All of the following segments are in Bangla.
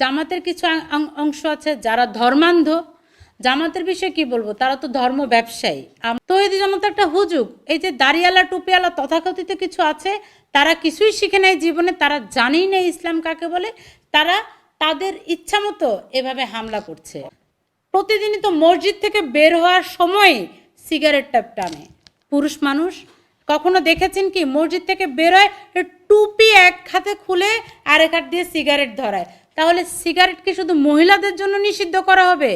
জামাতের কিছু অংশ আছে যারা ধর্মান্ধ। জামাতের বিষয়ে কি বলব? তারা তো ধর্ম ব্যবসায়ী। তৌহিদি জনতা একটা হুজুগ। এই যে দাড়িয়ালা টুপিয়ালা তথাকথিত কিছু আছে, তারা কিছুই শিখে নেয় জীবনে, তারা জানেই না ইসলাম কাকে বলে, তারা তাদের ইচ্ছা মতো এভাবে হামলা করছে। প্রতিদিনই তো মসজিদ থেকে বের হওয়ার সময় সিগারেটটা টানে। পুরুষ মানুষ, কখনো দেখেছেন কি মসজিদ থেকে বেরোয়, টুপি এক হাতে খুলে আরেক হাত দিয়ে সিগারেট ধরায়। তাহলে সিগারেট কি শুধু মহিলাদের জন্য নিষিদ্ধ করা হবে?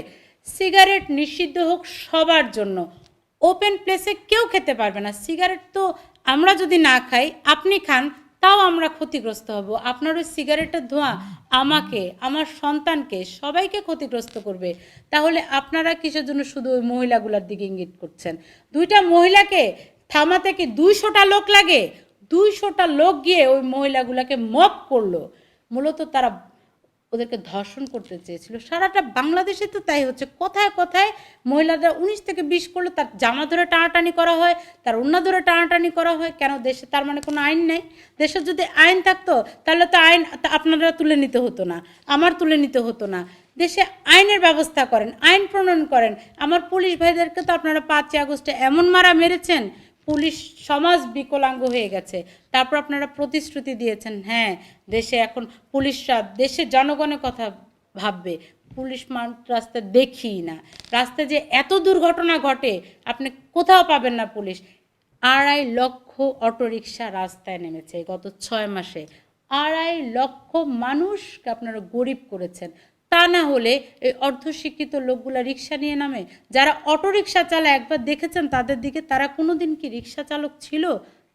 সিগারেট নিষিদ্ধ হোক সবার জন্য। ওপেন প্লেসে কেউ খেতে পারবে না। সিগারেট তো আমরা যদি না খাই, আপনি খান, তাও আমরা ক্ষতিগ্রস্ত হব। আপনার ওই সিগারেটের ধোঁয়া আমাকে, আমার সন্তানকে, সবাইকে ক্ষতিগ্রস্ত করবে। তাহলে আপনারা কিসের জন্য শুধু ওই মহিলাগুলোর দিকে ইঙ্গিত করছেন? দুইটা মহিলাকে থামাতে কি দুইশোটা লোক লাগে? দুইশোটা লোক গিয়ে ওই মহিলাগুলোকে মপ করল। মূলত তারা ওদেরকে ধর্ষণ করতে চেয়েছিল। সারাটা বাংলাদেশে তো তাই হচ্ছে। কোথায় কোথায় মহিলাদের উনিশ থেকে বিশ করলে তার জামা ধরে টানাটানি করা হয়, তার উন্না ধরে টানাটানি করা হয়। কেন দেশে তার মানে কোনো আইন নেই? দেশে যদি আইন থাকতো, তাহলে তো আইন আপনারা তুলে নিতে হতো না, আমার তুলে নিতে হতো না। দেশে আইনের ব্যবস্থা করেন, আইন প্রণয়ন করেন। আমার পুলিশ ভাইদেরকে তো আপনারা পাঁচই আগস্টে এমন মারা মেরেছেন পুলিশ সমাজ বিকলাঙ্গ হয়ে গেছে। তারপর আপনারা প্রতিশ্রুতি দিয়েছেন হ্যাঁ দেশে এখন পুলিশরা, দেশের জনগণের কথা ভাববে, পুলিশ মান রাস্তা দেখি না। রাস্তায় যে এত দুর্ঘটনা ঘটে, আপনি কোথাও পাবেন না পুলিশ। আড়াই লক্ষ অটোরিকশা রাস্তায় নেমেছে গত ছয় মাসে। আড়াই লক্ষ মানুষকে আপনারা গরিব করেছেন। তা না হলে এই অর্ধশিক্ষিত লোকগুলা রিক্সা নিয়ে নামে। যারা অটো রিক্সা চালায়, একবার দেখেছেন তাদের দিকে তারা কোনোদিন কি রিক্সা চালক ছিল?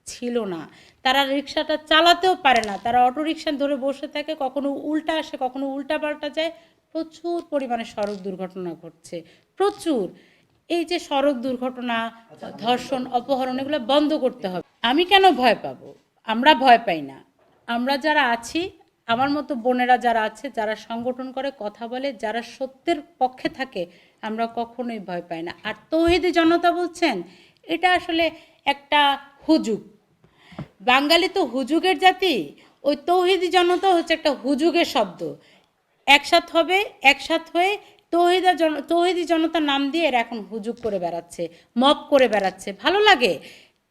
ছিল না। তারা রিক্সাটা চালাতেও পারে না। তারা অটো রিক্সা ধরে বসে থাকে, কখনো উল্টা আসে, কখনো উল্টা পাল্টা যায়। প্রচুর পরিমাণে সড়ক দুর্ঘটনা ঘটছে। প্রচুর। এই যে সড়ক দুর্ঘটনা, ধর্ষণ, অপহরণ, এগুলো বন্ধ করতে হবে। আমি কেন ভয় পাবো? আমরা ভয় পাই না। আমরা যারা আছি আমার মতো বোনেরা যারা আছে, যারা সংগঠন করে, কথা বলে, যারা সত্যের পক্ষে থাকে, আমরা কখনোই ভয় পাই না। আর তৌহিদি জনতা বলছেন, এটা আসলে একটা হুজুগ। বাঙালি তো হুজুগের জাতি, ওই তৌহিদি জনতা হচ্ছে একটা হুজুগের শব্দ। একসাথ হবে, একসাথ হয়ে তৌহিদা জন, তৌহিদি জনতার নাম দিয়ে এরা এখন হুজুগ করে বেড়াচ্ছে মপ করে বেড়াচ্ছে। ভালো লাগে।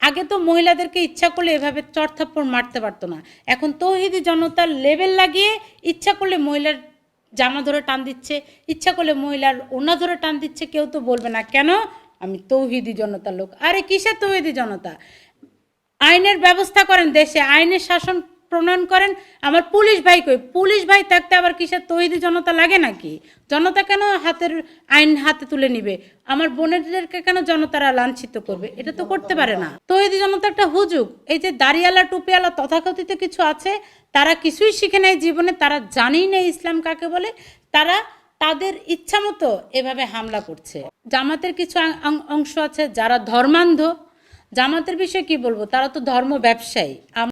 আগে তো মহিলাদেরকে ইচ্ছা করলে এভাবে চড়থাপ্পড় মারতে পারতো না। এখন তৌহিদি জনতার লেভেল লাগিয়ে ইচ্ছা করলে মহিলার জামা ধরে টান দিচ্ছে, ইচ্ছা করলে মহিলার ওনা ধরে টান দিচ্ছে, কেউ তো বলবে না। কেন? আমি তৌহিদি জনতার লোক। আরে কিসের তৌহিদি জনতা? আইনের ব্যবস্থা করেন দেশে। আইনের শাসন প্রণয়ন করেন। আমার পুলিশ ভাই কই? পুলিশ ভাই থাকতে আবার কিসের তৈরি? জনতা লাগে নাকি? জনতা কেন হাতের আইন হাতে তুলে নিবে? আমার বোনেদেরকে কেন জনতারা লাঞ্ছিত করবে? এটা তো করতে পারে না। তৈরি জনতা একটা হুজুগ। এই যে দাড়িয়ালা, টুপিয়ালা তথাকথিত কিছু আছে, তারা কিছুই শিখে নেয় জীবনে, তারা জানেই না ইসলাম কাকে বলে, তারা তাদের ইচ্ছা মতো এভাবে হামলা করছে। জামাতের কিছু অংশ আছে যারা ধর্মান্ধ। জামাতের বিষয়ে কি বলব? তারা তো ধর্ম ব্যবসায়ী।